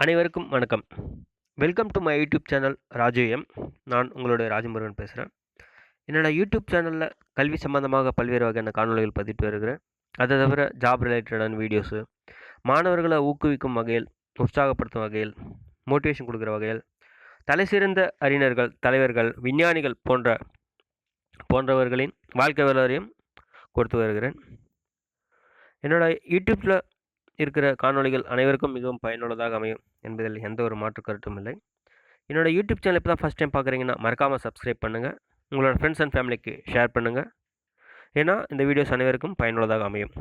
அனைவருக்கும் வணக்கம். Welcome to my YouTube channel Raju நான் உங்களுடைய ராஜமுருகன் பேசுகிறேன் என்னோடய யூடியூப் சேனலில் கல்வி சம்பந்தமாக பல்வேறு வகையான காணொளிகள் பதிவிட்டு வருகிறேன். அதை தவிர ஜாப் ரிலேட்டடான வீடியோஸு மாணவர்களை ஊக்குவிக்கும் வகையில் உற்சாகப்படுத்தும் வகையில் மோட்டிவேஷன் கொடுக்குற வகையில் தலைசிறந்த அறிஞர்கள் தலைவர்கள் விஞ்ஞானிகள் போன்ற போன்றவர்களின் வாழ்க்கை வரலாறையும் கொடுத்து வருகிறேன். என்னோடய யூடியூப்பில் இருக்கிற காணொளிகள் அனைவருக்கும் மிகவும் பயனுள்ளதாக அமையும் என்பதில் எந்த ஒரு மாற்று கருத்தும் இல்லை. என்னோடய யூடியூப் சேனல் இப்போ தான் ஃபஸ்ட் டைம் பார்க்குறீங்கன்னா மறக்காமல் சப்ஸ்கிரைப் பண்ணுங்கள் உங்களோட ஃப்ரெண்ட்ஸ் அண்ட் ஃபேமிலிக்கு ஷேர் பண்ணுங்கள் ஏன்னா இந்த வீடியோஸ் அனைவருக்கும் பயனுள்ளதாக அமையும்.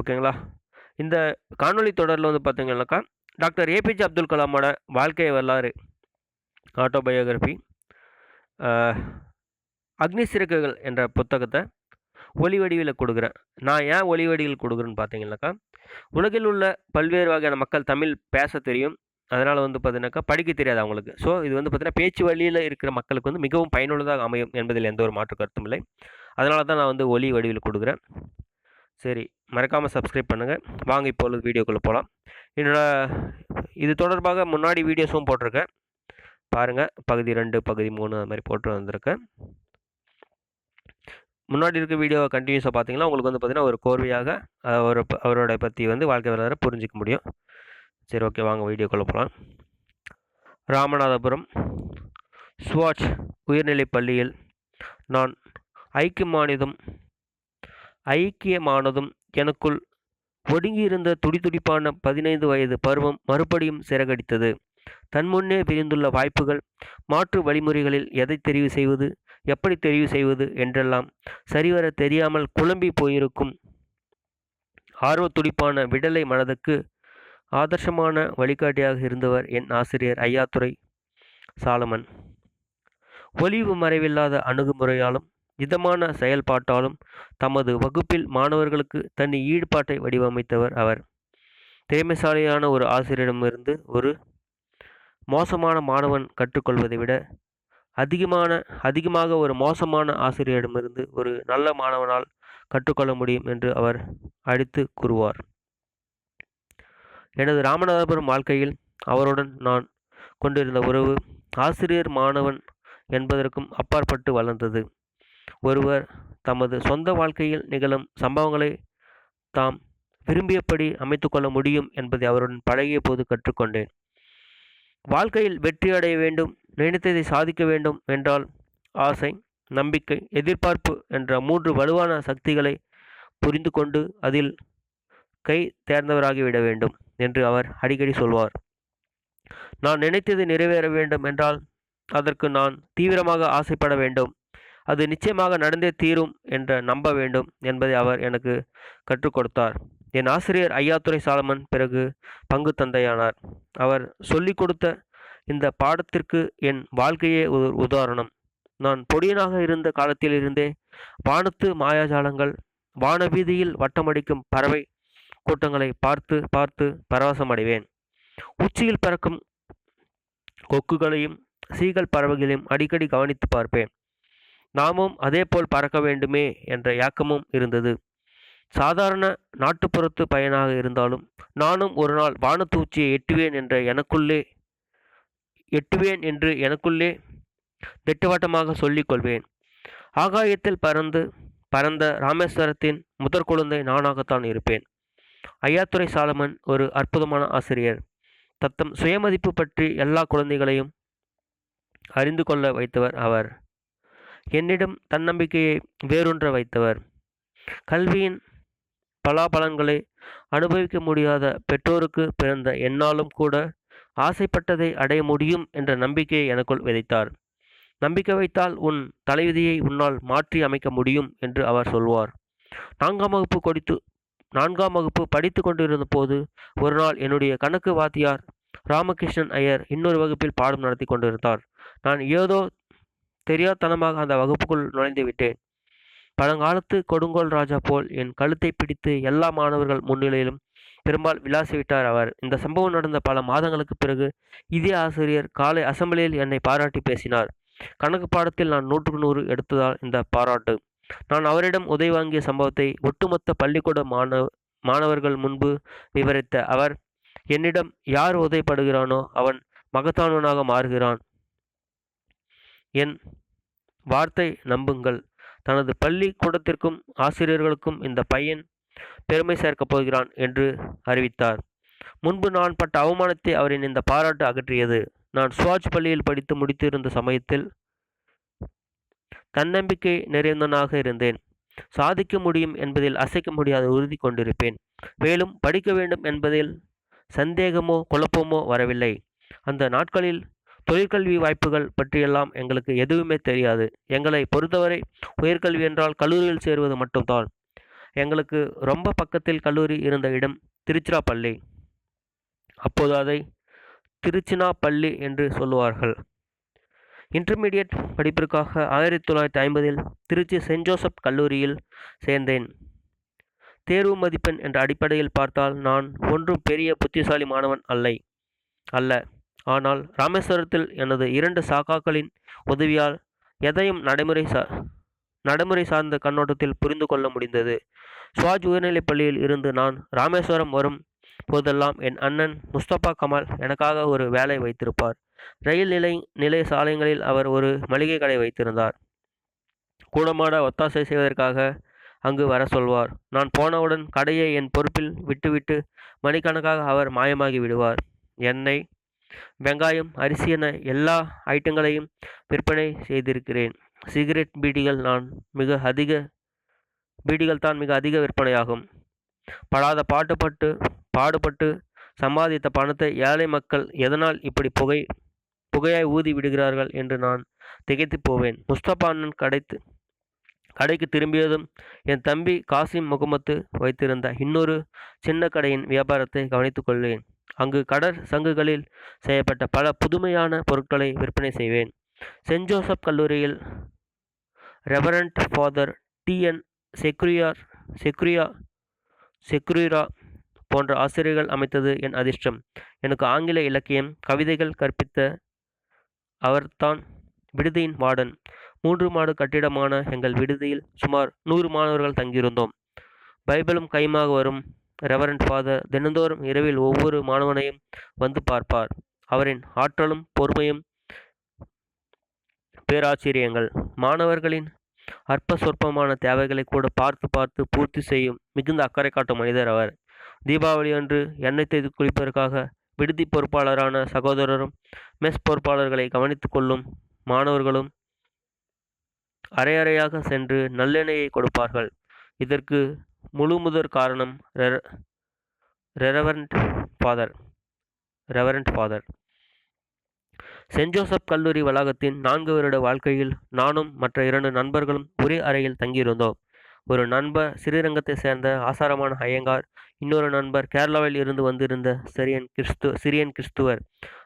ஓகேங்களா? இந்த காணொளி தொடரில் வந்து பார்த்தீங்கன்னாக்கா டாக்டர் ஏபிஜே அப்துல் கலாமோட வாழ்க்கை வரலாறு ஆட்டோபயோகிராஃபி அக்னி சிறகுகள் என்ற புத்தகத்தை ஒலி வடிவில் கொடுக்குறேன். நான் ஏன் ஒலி வடிவில் கொடுக்குறேன்னு பார்த்தீங்கன்னாக்கா உலகில் உள்ள பல்வேறு வகையான மக்கள் தமிழ் பேச தெரியும். அதனால் வந்து பார்த்தீங்கன்னாக்கா படிக்க தெரியாது அவங்களுக்கு. ஸோ இது வந்து பார்த்தீங்கன்னா பேச்சு வழியில் இருக்கிற மக்களுக்கு வந்து மிகவும் பயனுள்ளதாக அமையும் என்பதில் எந்த ஒரு மாற்று கருத்தும் இல்லை. அதனால தான் நான் வந்து ஒலி வடிவில் கொடுக்குறேன். சரி மறக்காமல் சப்ஸ்கிரைப் பண்ணுங்கள் வாங்க இப்பொழுது வீடியோக்குள்ளே போகலாம் என்னோடய இது தொடர்பாக முன்னாடி வீடியோஸும் போட்டிருக்கேன். பாருங்கள் பகுதி ரெண்டு பகுதி மூணு அது மாதிரி போட்டு வந்திருக்கேன். முன்னாடி இருக்க வீடியோவை கண்டினியூஸாக பார்த்தீங்கன்னா உங்களுக்கு வந்து பார்த்தீங்கன்னா ஒரு கோர்வையாக அவர் ப- அவரோட பற்றி வந்து வாழ்க்கை வரலாறு புரிஞ்சிக்க முடியும். சரி ஓகே வாங்க வீடியோக்குள்ளே போகலாம் ராமநாதபுரம் ஸ்வாட்ச் உயர்நிலைப் பள்ளியில் நான் ஐக்கியமானதும் ஐக்கியமானதும் எனக்குள் ஒடுங்கியிருந்த துடிதுடிப்பான பதினைந்து வயது பருவம் மறுபடியும் சிறகடித்தது. தன் முன்னே விரிந்துள்ள வாய்ப்புகள் மாற்று வழிமுறைகளில் எதை தெரிவு செய்வது எப்படி தெரிவு செய்வது என்றெல்லாம் சரிவர தெரியாமல் குழம்பி போயிருக்கும் ஆர்வத்துடிப்பான விடலை மனதுக்கு ஆதர்சமான வழிகாட்டியாக இருந்தவர் என் ஆசிரியர் ஐயாத்துறை சாலமன். ஒளிவு மறைவில்லாத அணுகுமுறையாலும் இதமான செயல்பாட்டாலும் தமது வகுப்பில் மாணவர்களுக்கு தனி ஈடுபாட்டை வடிவமைத்தவர் அவர். திறமைசாலியான ஒரு ஆசிரியரிடமிருந்து ஒரு மோசமான மாணவன் கற்றுக்கொள்வதை விட அதிகமான அதிகமாக ஒரு மோசமான ஆசிரியரிடமிருந்து ஒரு நல்ல மாணவனால் கற்றுக்கொள்ள முடியும் என்று அவர் அடித்து கூறுவார். எனது ராமநாதபுரம் வாழ்க்கையில் அவருடன் நான் கொண்டிருந்த உறவு ஆசிரியர் மாணவன் என்பதற்கும் அப்பாற்பட்டு வளர்ந்தது. ஒருவர் தமது சொந்த வாழ்க்கையில் நிகழும் சம்பவங்களை தாம் விரும்பியபடி அமைத்துக்கொள்ள முடியும் என்பதை அவருடன் பழகிய போது கற்றுக்கொண்டேன். வாழ்க்கையில் வெற்றி அடைய வேண்டும் நினைத்ததை சாதிக்க வேண்டும் என்றால் ஆசை நம்பிக்கை எதிர்பார்ப்பு என்ற மூன்று வலுவான சக்திகளை புரிந்து கொண்டு அதில் கை தேர்ந்தவராகிவிட வேண்டும் என்று அவர் அடிக்கடி சொல்வார். நான் நினைத்தது நிறைவேற வேண்டும் என்றால் அதற்கு நான் தீவிரமாக ஆசைப்பட வேண்டும். அது நிச்சயமாக நடந்தே தீரும் என்ற நம்ப வேண்டும் என்பதை அவர் எனக்கு கற்றுக் கொடுத்தார். என் ஆசிரியர் ஐயாத்துறை சாலமன் பிறகு பங்கு தந்தையானார். அவர் சொல்லிக் கொடுத்த இந்த பாடத்திற்கு என் வாழ்க்கையே ஒரு உதாரணம். நான் பொடியனாக இருந்த காலத்திலிருந்தே வானத்து மாயாஜாலங்கள் வானவீதியில் வட்டமடிக்கும் பறவை கூட்டங்களை பார்த்து பார்த்து பரவசமடைவேன். உச்சியில் பறக்கும் கொக்குகளையும் சீகல் பறவைகளையும் அடிக்கடி கவனித்து பார்ப்பேன். நாமும் அதேபோல் பறக்க வேண்டுமே என்ற யாக்கமும் இருந்தது. சாதாரண நாட்டுப்புறத்து பயனாக இருந்தாலும் நானும் ஒரு நாள் வானத்து உச்சியை எட்டுவேன் என்ற எனக்குள்ளே எட்டுவேன் என்று எனக்குள்ளே திட்டவட்டமாக சொல்லிக் கொள்வேன் ஆகாயத்தில் பறந்து பறந்த ராமேஸ்வரத்தின் முதற் குழந்தை நானாகத்தான் இருப்பேன். ஐயாத்துறை சாலமன் ஒரு அற்புதமான ஆசிரியர். தத்தம் சுயமதிப்பு பற்றி எல்லா குழந்தைகளையும் அறிந்து கொள்ள வைத்தவர் அவர். என்னிடம் தன்னம்பிக்கையை வேரூன்ற வைத்தவர். கல்வியின் பலாபலன்களை அனுபவிக்க முடியாத பெற்றோருக்கு பிறந்த என்னாலும் கூட ஆசைப்பட்டதை அடைய முடியும் என்ற நம்பிக்கையை எனக்குள் விதைத்தார். நம்பிக்கை வைத்தால் உன் தலைவிதியை உன்னால் மாற்றி அமைக்க முடியும் என்று அவர் சொல்வார். நான்காம் வகுப்பு கொடித்து நான்காம் வகுப்பு படித்து கொண்டிருந்த போது ஒரு நாள் என்னுடைய கணக்கு வாத்தியார் ராமகிருஷ்ணன் ஐயர் இன்னொரு வகுப்பில் பாடம் நடத்தி கொண்டிருந்தார். நான் ஏதோ தெரியாதனமாக அந்த வகுப்புக்குள் நுழைந்து விட்டேன். பழங்காலத்து கொடுங்கோல் ராஜா போல் என் கழுத்தை பிடித்து எல்லா மாணவர்கள் முன்னிலையிலும் பெரும்பால் விளாசிவிட்டார் அவர். இந்த சம்பவம் நடந்த பல மாதங்களுக்கு பிறகு இதே ஆசிரியர் காலை அசம்பிளியில் என்னை பாராட்டி பேசினார். கணக்கு பாடத்தில் நான் நூற்றுக்கு நூறு எடுத்ததால் இந்த பாராட்டு. நான் அவரிடம் உதவி வாங்கிய சம்பவத்தை ஒட்டுமொத்த பள்ளிக்கூட மாணவ மாணவர்கள் முன்பு விவரித்த அவர் என்னிடம் யார் உதவிப்படுகிறானோ அவன் மகத்தானவனாக மாறுகிறான். என் வார்த்தை நம்புங்கள். தனது பள்ளிக்கூடத்திற்கும் ஆசிரியர்களுக்கும் இந்த பையன் பெருமை சேர்க்கப் போகிறான் என்று அறிவித்தார். முன்பு நான் பட்ட அவமானத்தை அவரின் இந்த பாராட்டு அகற்றியது. நான் சுவாஜ் பள்ளியில் படித்து முடித்திருந்த சமயத்தில் தன்னம்பிக்கை நிறைந்தனாக இருந்தேன். சாதிக்க முடியும் என்பதில் அசைக்க முடியாத உறுதி கொண்டிருப்பேன். மேலும் படிக்க வேண்டும் என்பதில் சந்தேகமோ குழப்பமோ வரவில்லை. அந்த நாட்களில் தொழிற்கல்வி வாய்ப்புகள் பற்றியெல்லாம் எங்களுக்கு எதுவுமே தெரியாது. எங்களை பொறுத்தவரை உயர்கல்வி என்றால் கல்லூரியில் சேருவது மட்டும்தான். எங்களுக்கு ரொம்ப பக்கத்தில் கல்லூரி இருந்த இடம் திருச்சிராப்பள்ளி. அப்போது அதை திருச்சினாப்பள்ளி என்று சொல்லுவார்கள். இன்டர்மீடியட் படிப்பிற்காக ஆயிரத்தி தொள்ளாயிரத்தி ஐம்பதில் திருச்சி சென்ட் ஜோசப் கல்லூரியில் சேர்ந்தேன். தேர்வு மதிப்பெண் என்ற அடிப்படையில் பார்த்தால் நான் ஒன்றும் பெரிய புத்திசாலி மாணவன் அல்லை அல்ல. ஆனால் ராமேஸ்வரத்தில் எனது இரண்டு சாக்காக்களின் உதவியால் எதையும் நடைமுறை சா நடைமுறை சார்ந்த கண்ணோட்டத்தில் புரிந்து கொள்ள முடிந்தது. ஸ்வாஜ் உயர்நிலைப் பள்ளியில் இருந்து நான் ராமேஸ்வரம் வரும் போதெல்லாம் என் அண்ணன் முஸ்தபா கமால் எனக்காக ஒரு வேலை வைத்திருப்பார். ரயில் நிலை நிலைய சாலைகளில் அவர் ஒரு மளிகை கடை வைத்திருந்தார். கூடமாட ஒத்தாசை செய்வதற்காக அங்கு வர சொல்வார். நான் போனவுடன் கடையை என் பொறுப்பில் விட்டுவிட்டு மணிக்கணக்காக அவர் மாயமாகி விடுவார். எண்ணெய் வெங்காயம் அரிசி என எல்லா ஐட்டங்களையும் விற்பனை செய்திருக்கிறேன். சிகரெட் பீடிகள் நான் மிக அதிக பீடிகள் தான் மிக அதிக விற்பனையாகும். படாத பாட்டுப்பட்டு பாடுபட்டு சம்பாதித்த பணத்தை ஏழை மக்கள் எதனால் இப்படி புகை புகையாய் ஊதி விடுகிறார்கள் என்று நான் திகைத்து போவேன். முஸ்தபா அண்ணன் கடைத்து கடைக்கு திரும்பியதும் என் தம்பி காசிம் முகமத்து வைத்திருந்த இன்னொரு சின்ன கடையின் வியாபாரத்தை கவனித்துக் கொள்வேன். அங்கு கடற் சங்குகளில் செய்யப்பட்ட பல புதுமையான பொருட்களை விற்பனை செய்வேன். சென்ட் ஜோசப் கல்லூரியில் ரெவரண்ட் ஃபாதர் டிஎன் செக்ரியார் செக்ரியா செக்ரிரா போன்ற ஆசிரியர்கள் அமைத்தது என் அதிர்ஷ்டம். எனக்கு ஆங்கில இலக்கியம் கவிதைகள் கற்பித்த அவர்தான் விடுதியின் வார்டன். மூன்று மாடு கட்டிடமான எங்கள் விடுதியில் சுமார் நூறு மாணவர்கள் தங்கியிருந்தோம். பைபிளும் கைமாக வரும். ரெவரண்ட் ஃபாதர் தினந்தோறும் இரவில் ஒவ்வொரு மாணவனையும் வந்து பார்ப்பார். அவரின் ஆற்றலும் பொறுமையும் பேராச்சரியங்கள் மாணவர்களின் அற்ப சொற்பமான தேவைகளை கூட பார்த்து பார்த்து பூர்த்தி செய்யும் மிகுந்த அக்கறை காட்டும் மனிதர் அவர். தீபாவளி அன்று எண்ணெய் தேய்த்து குளிப்பதற்காக விடுதி பொறுப்பாளரான சகோதரரும் மெஸ் பொறுப்பாளர்களை கவனித்துக் கொள்ளும் மாணவர்களும் அரையறையாக சென்று நல்லெண்ணெயை கொடுப்பார்கள். இதற்கு முழு முதற் காரணம் ரெர- reverend father reverend father. Saint Joseph கல்லூரி வளாகத்தின் நான்கு வருட வாழ்க்கையில் நானும் மற்ற இரண்டு நண்பர்களும் ஒரே அறையில் தங்கியிருந்தோம். ஒரு நண்பர் ஸ்ரீரங்கத்தை சேர்ந்த ஆசாரமான ஐயங்கார் இன்னொரு நண்பர் கேரளாவில் இருந்து வந்திருந்த சிரியன் கிறிஸ்து சிரியன் கிறிஸ்துவர்.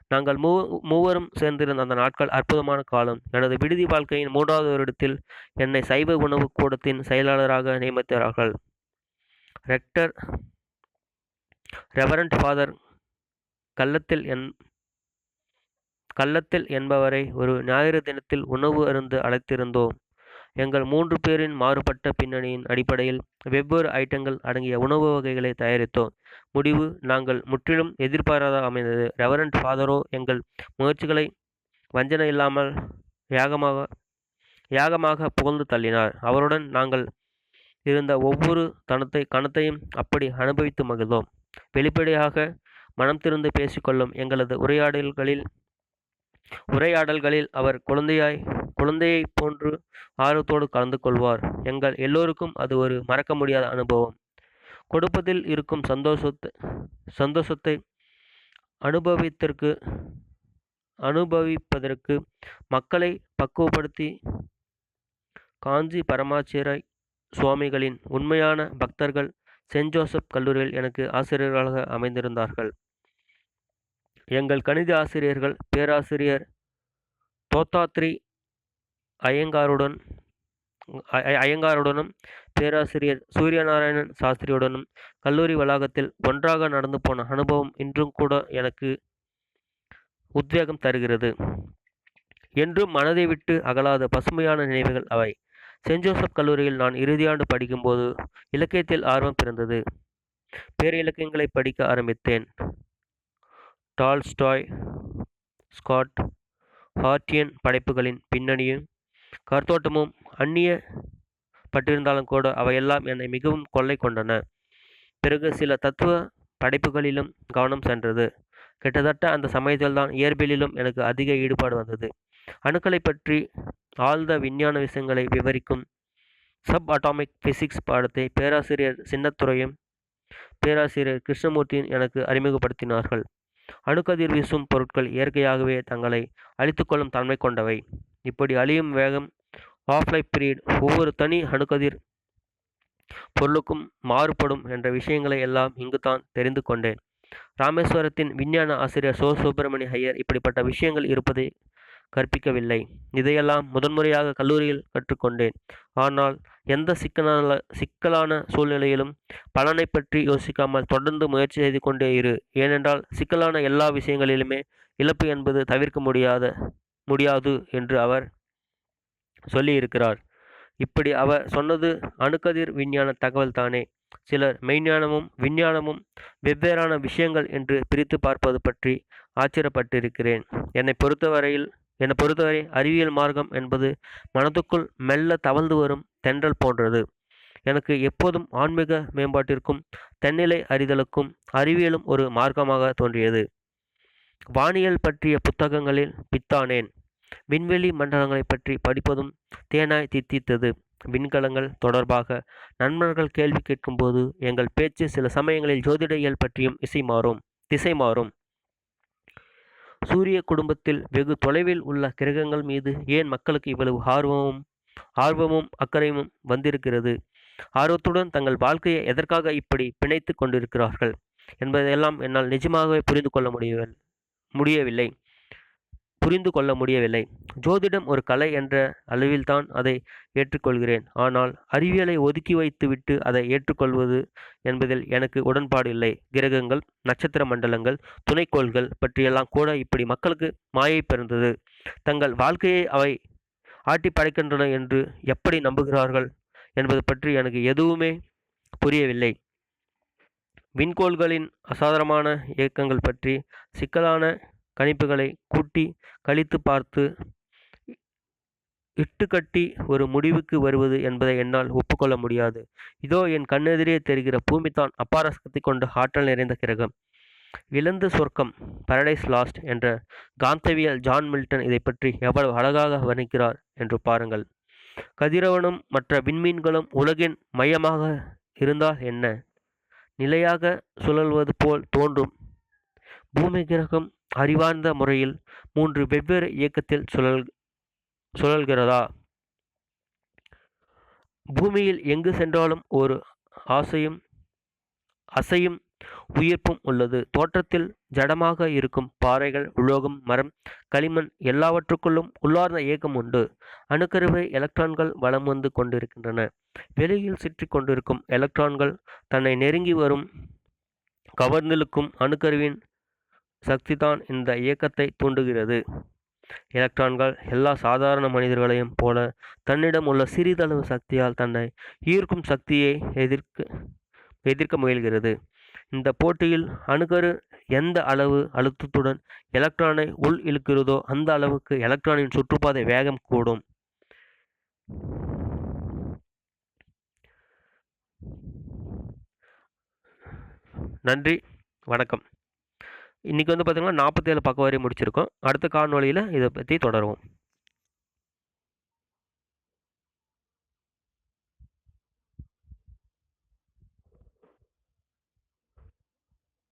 நாங்கள் மூ மூவரும் சேர்ந்திருந்த அந்த நாட்கள் அற்புதமான காலம். எனது விடுதி வாழ்க்கையின் மூன்றாவது வருடத்தில் என்னை சைவ உணவு கூடத்தின் செயலாளராக நியமித்தார்கள். ரெக்டர் ரெவரண்ட் ஃபாதர் கள்ளத்தில் என் கள்ளத்தில் என்பவரை ஒரு ஞாயிறு தினத்தில் உணவு அருந்து அழைத்திருந்தோம். எங்கள் மூன்று பேரின் மாறுபட்ட பின்னணியின் அடிப்படையில் வெவ்வேறு ஐட்டங்கள் அடங்கிய உணவு வகைகளை தயாரித்தோம். முடிவு நாங்கள் முற்றிலும் எதிர்பாராத அமைந்தது. ரெவரண்ட் ஃபாதரோ எங்கள் முயற்சிகளை வஞ்சனை இல்லாமல் யாகமாக யாகமாக புகழ்ந்து தள்ளினார். அவருடன் நாங்கள் இருந்த ஒவ்வொரு தனத்தை கணத்தையும் அப்படி அனுபவித்து மகிழ்ந்தோம். வெளிப்படையாக மனம் திறந்து பேசிக்கொள்ளும் எங்களது உரையாடல்களில் உரையாடல்களில் அவர் குழந்தையாய் குழந்தையைப் போன்று ஆர்வத்தோடு கலந்து கொள்வார். எங்கள் எல்லோருக்கும் அது ஒரு மறக்க முடியாத அனுபவம். கொடுப்பதில் இருக்கும் சந்தோஷத்தை சந்தோஷத்தை அனுபவித்திற்கு அனுபவிப்பதற்கு மக்களை பக்குவப்படுத்தி காஞ்சி பரமாச்சிரை சுவாமிகளின் உண்மையான பக்தர்கள் சென்ட் ஜோசப் கல்லூரியில் எனக்கு ஆசிரியர்களாக அமைந்திருந்தார்கள். எங்கள் கணித ஆசிரியர்கள் பேராசிரியர் தோத்தாத்ரி ஐயங்காருடன் ஐயங்காருடனும் பேராசிரியர் சூரியநாராயணன் சாஸ்திரியுடனும் கல்லூரி வளாகத்தில் ஒன்றாக நடந்து போன அனுபவம் இன்றும் கூட எனக்கு உத்வேகம் தருகிறது. என்றும் மனதை விட்டு அகலாத பசுமையான நினைவுகள் அவை. சென்ட் ஜோசப் கல்லூரியில் நான் இறுதியாண்டு படிக்கும்போது இலக்கியத்தில் ஆர்வம் பிறந்தது. பேர் இலக்கியங்களை படிக்க ஆரம்பித்தேன். டால்ஸ்டாய் ஸ்காட் ஹார்டியன் படைப்புகளின் பின்னணியும் கருத்தோட்டமும் அந்நிய பட்டிருந்தாலும் கூட அவையெல்லாம் என்னை மிகவும் கொள்ளை கொண்டன. பிறகு சில தத்துவ படைப்புகளிலும் கவனம் சென்றது. கிட்டத்தட்ட அந்த சமயத்தில்தான் இயற்பியலிலும் எனக்கு அதிக ஈடுபாடு வந்தது. அணுக்களை பற்றி ஆழ்ந்த விஞ்ஞான விஷயங்களை விவரிக்கும் சப் அட்டாமிக் ஃபிசிக்ஸ் பாடத்தை பேராசிரியர் சின்னத்துறையும் பேராசிரியர் கிருஷ்ணமூர்த்தியும் எனக்கு அறிமுகப்படுத்தினார்கள். அணுக்கதிர் வீசும் பொருட்கள் இயற்கையாகவே தங்களை அழித்துக்கொள்ளும் தன்மை கொண்டவை. இப்படி அழியும் வேகம் ஆஃப் லைஃப் பீரியட் ஒவ்வொரு தனி அணுக்கதிர் பொருளுக்கும் மாறுபடும் என்ற விஷயங்களை எல்லாம் இங்குதான் தெரிந்து கொண்டேன். ராமேஸ்வரத்தின் விஞ்ஞான ஆசிரியர் சோ சுப்பிரமணிய ஐயர் இப்படிப்பட்ட விஷயங்கள் இருப்பதை கற்பிக்கவில்லை. இதையெல்லாம் முதன்முறையாக கல்லூரியில் கற்றுக்கொண்டேன். ஆனால் எந்த சிக்கலான சிக்கலான சூழ்நிலையிலும் பலனை பற்றி யோசிக்காமல் தொடர்ந்து முயற்சி செய்து கொண்டே இரு. ஏனென்றால் சிக்கலான எல்லா விஷயங்களிலுமே இழப்பு என்பது தவிர்க்க முடியாத முடியாது என்று அவர் சொல்லியிருக்கிறார். இப்படி அவர் சொன்னது அணுக்கதிர் விஞ்ஞான தகவல் தானே. சிலர் மெய்ஞானமும் விஞ்ஞானமும் வெவ்வேறான விஷயங்கள் என்று பிரித்து பார்ப்பது பற்றி ஆச்சரியப்பட்டிருக்கிறேன். என்னை பொறுத்தவரையில் என்னை பொறுத்தவரை அறிவியல் மார்க்கம் என்பது மனதுக்குள் மெல்ல தவழ்ந்து வரும் தென்றல் போன்றது. எனக்கு எப்போதும் ஆன்மீக மேம்பாட்டிற்கும் தென்னிலை அறிதலுக்கும் அறிவியலும் ஒரு மார்க்கமாக தோன்றியது. வானியல் பற்றிய புத்தகங்களில் பித்தானேன் விண்வெளி மண்டலங்களை பற்றி படிப்பதும் தேனாய் தித்தித்தது. விண்கலங்கள் தொடர்பாக நண்பர்கள் கேள்வி கேட்கும்போது எங்கள் பேச்சு சில சமயங்களில் ஜோதிடவியல் பற்றியும் இசை மாறும் திசை மாறும். சூரிய குடும்பத்தில் வெகு தொலைவில் உள்ள கிரகங்கள் மீது ஏன் மக்களுக்கு இவ்வளவு ஆர்வமும் ஆர்வமும் அக்கறையும் வந்திருக்கிறது? ஆர்வத்துடன் தங்கள் வாழ்க்கையை எதற்காக இப்படி பிணைத்து கொண்டிருக்கிறார்கள் என்பதையெல்லாம் என்னால் நிஜமாகவே புரிந்து கொள்ள முடியவில்லை முடியவில்லை. புரிந்து கொள்ள முடியவில்லை. ஜோதிடம் ஒரு கலை என்ற அளவில்தான் அதை ஏற்றுக்கொள்கிறேன். ஆனால் அறிவியலை ஒதுக்கி வைத்துவிட்டு அதை ஏற்றுக்கொள்வது என்பதில் எனக்கு உடன்பாடு இல்லை. கிரகங்கள் நட்சத்திர மண்டலங்கள் துணைக்கோள்கள் பற்றியெல்லாம் கூட இப்படி மக்களுக்கு மாயை பிறந்தது. தங்கள் வாழ்க்கையை அவை ஆட்டி படைக்கின்றன என்று எப்படி நம்புகிறார்கள் என்பது பற்றி எனக்கு எதுவுமே புரியவில்லை. விண்கோள்களின் அசாதாரணமான இயக்கங்கள் பற்றி சிக்கலான கணிப்புகளை கூட்டி கழித்து பார்த்து இட்டுக்கட்டி ஒரு முடிவுக்கு வருவது என்பதை என்னால் ஒப்புக்கொள்ள முடியாது. இதோ என் கண்ணெதிரே தெரிகிற பூமிதான் அப்பார சக்தி கொண்ட ஆற்றல் நிறைந்த கிரகம். இழந்த சொர்க்கம் பரடைஸ் லாஸ்ட் என்ற காந்தவியல் ஜான் மில்டன் இதை பற்றி எவ்வளவு அழகாக வர்ணிக்கிறார் என்று பாருங்கள். கதிரவனும் மற்ற விண்மீன்களும் உலகின் மையமாக இருந்தால் என்ன? நிலையாக சுழல்வது போல் தோன்றும். பூமி கிரகம் அறிவார்ந்த முறையில் மூன்று வெவ்வேறு இயக்கத்தில் சுழல் சுழல்கிறதா? பூமியில் எங்கு சென்றாலும் ஒரு ஆசையும் அசையும் உயிர்ப்பும் உள்ளது. தோற்றத்தில் ஜடமாக இருக்கும் பாறைகள் உலோகம் மரம் களிமண் எல்லாவற்றுக்குள்ளும் உள்ளார்ந்த இயக்கம் உண்டு. அணுக்கருவை எலக்ட்ரான்கள் வலம் வந்து கொண்டிருக்கின்றன. வெளியில் சுற்றி கொண்டிருக்கும் எலக்ட்ரான்கள் தன்னை நெருங்கி வரும் கவர்ந்திழுக்கும் அணுக்கருவின் சக்திதான் இந்த இயக்கத்தை தூண்டுகிறது. எலக்ட்ரான்கள் எல்லா சாதாரண மனிதர்களையும் போல தன்னிடம் உள்ள சிறிதளவு சக்தியால் தன்னை ஈர்க்கும் சக்தியை எதிர்க்க எதிர்க்க முயல்கிறது. இந்த போட்டியில் அணுக்கரு எந்த அளவு அழுத்தத்துடன் எலக்ட்ரானை உள் இழுக்கிறதோ அந்த அளவுக்கு எலக்ட்ரானின் சுற்றுப்பாதை வேகம் கூடும். நன்றி. வணக்கம். இன்றைக்கி வந்து பார்த்திங்கன்னா நாற்பத்தேழு பக்கம் வரை முடிச்சிருக்கோம். அடுத்த காணொலியில் இதை பற்றி தொடருவோம்.